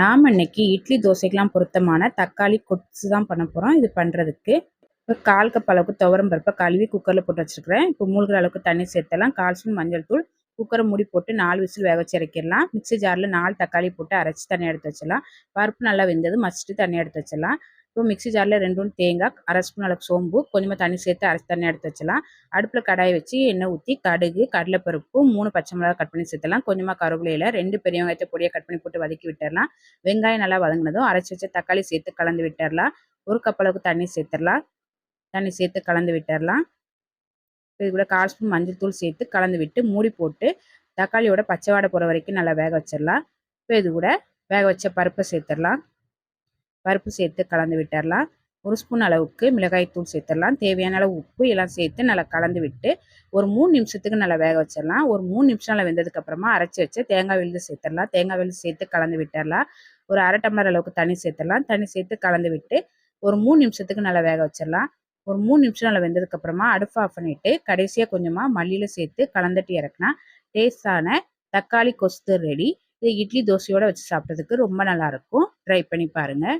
நாம் இன்னைக்கு இட்லி தோசைக்கெலாம் பொருத்தமான தக்காளி கொத்து தான் பண்ண போகிறோம் இது பண்ணுறதுக்கு இப்போ கால் கப் அளவுக்கு துவரம் பருப்பை கழுவி குக்கரில் போட்டு வச்சுருக்கிறேன். இப்போ மூழ்கிற அளவுக்கு தண்ணி சேர்த்தலாம் கால் ஸ்பூன் மஞ்சள் தூள் குக்கரை மூடி போட்டு நாலு விசில் வேக வச்சு இறக்கிடலாம். ஜாரில் நாலு தக்காளி போட்டு அரைச்சி தண்ணி எடுத்து வச்சிடலாம். பருப்பு நல்லா வெந்தது மசிட்டு தண்ணி எடுத்து வச்சிடலாம். இப்போ மிக்ஸி ஜாரில் ரெண்டு தேங்காய் அரை ஸ்பூன் அளவுக்கு சோம்பு கொஞ்சமாக தண்ணி சேர்த்து அரைச்சி தண்ணி எடுத்து வச்சலாம் அடுப்பில் கடாயை வச்சு எண்ணெய் ஊற்றி கடுகு கடலைப்பருப்பு மூணு பச்சை மிளகா கட் பண்ணி சேர்த்தலாம் கொஞ்சமாக கருவிலையில் ரெண்டு பெரிய வெங்காயத்தை பொடியாக கட் பண்ணி போட்டு வதக்கி விட்டுடலாம். வெங்காயம் நல்லா வதங்கினதும் அரைச்சி வச்ச தக்காளி சேர்த்து கலந்து விட்டுடலாம். ஒரு கப் அளவுக்கு தண்ணி சேர்த்துடலாம். தண்ணி சேர்த்து கலந்து விட்டுடலாம். இது கூட கால் ஸ்பூன் மஞ்சள் தூள் சேர்த்து கலந்து விட்டு மூடி போட்டு தக்காளியோட பச்சை வாடை போகிற வரைக்கும் நல்லா வேக வச்சிடலாம். இப்போ இது கூட வேக வச்ச பருப்பை சேர்த்துடலாம். பருப்பு சேர்த்து கலந்து விட்டுடலாம் ஒரு ஸ்பூன் அளவுக்கு மிளகாய் தூள் சேர்த்துடலாம். தேவையான அளவு உப்பு எல்லாம் சேர்த்து நல்லா கலந்து விட்டு ஒரு மூணு நிமிஷத்துக்கு நல்லா வேக வச்சிடலாம். ஒரு மூணு நிமிஷம் நல்லா வெந்ததுக்கப்புறமா அரைச்சி வச்சு தேங்காய் விழுது சேர்த்துடலாம். தேங்காய் விழுது சேர்த்து கலந்து விட்டுடலாம். ஒரு அரை டம்ளர் அளவுக்கு தண்ணி சேர்த்துடலாம். தண்ணி சேர்த்து கலந்து விட்டு ஒரு மூணு நிமிஷத்துக்கு நல்லா வேக வச்சிடலாம். ஒரு மூணு நிமிஷம் நல்லா வெந்ததுக்கப்புறமா அடுப்பு ஆஃப் பண்ணிவிட்டு கடைசியாக கொஞ்சமாக மல்லியில் சேர்த்து கலந்துட்டு இறக்குனா டேஸ்டான தக்காளி கொஸ்து ரெடி இது இட்லி தோசையோடு வச்சு சாப்பிட்றதுக்கு ரொம்ப நல்லாயிருக்கும் ட்ரை பண்ணி பாருங்கள்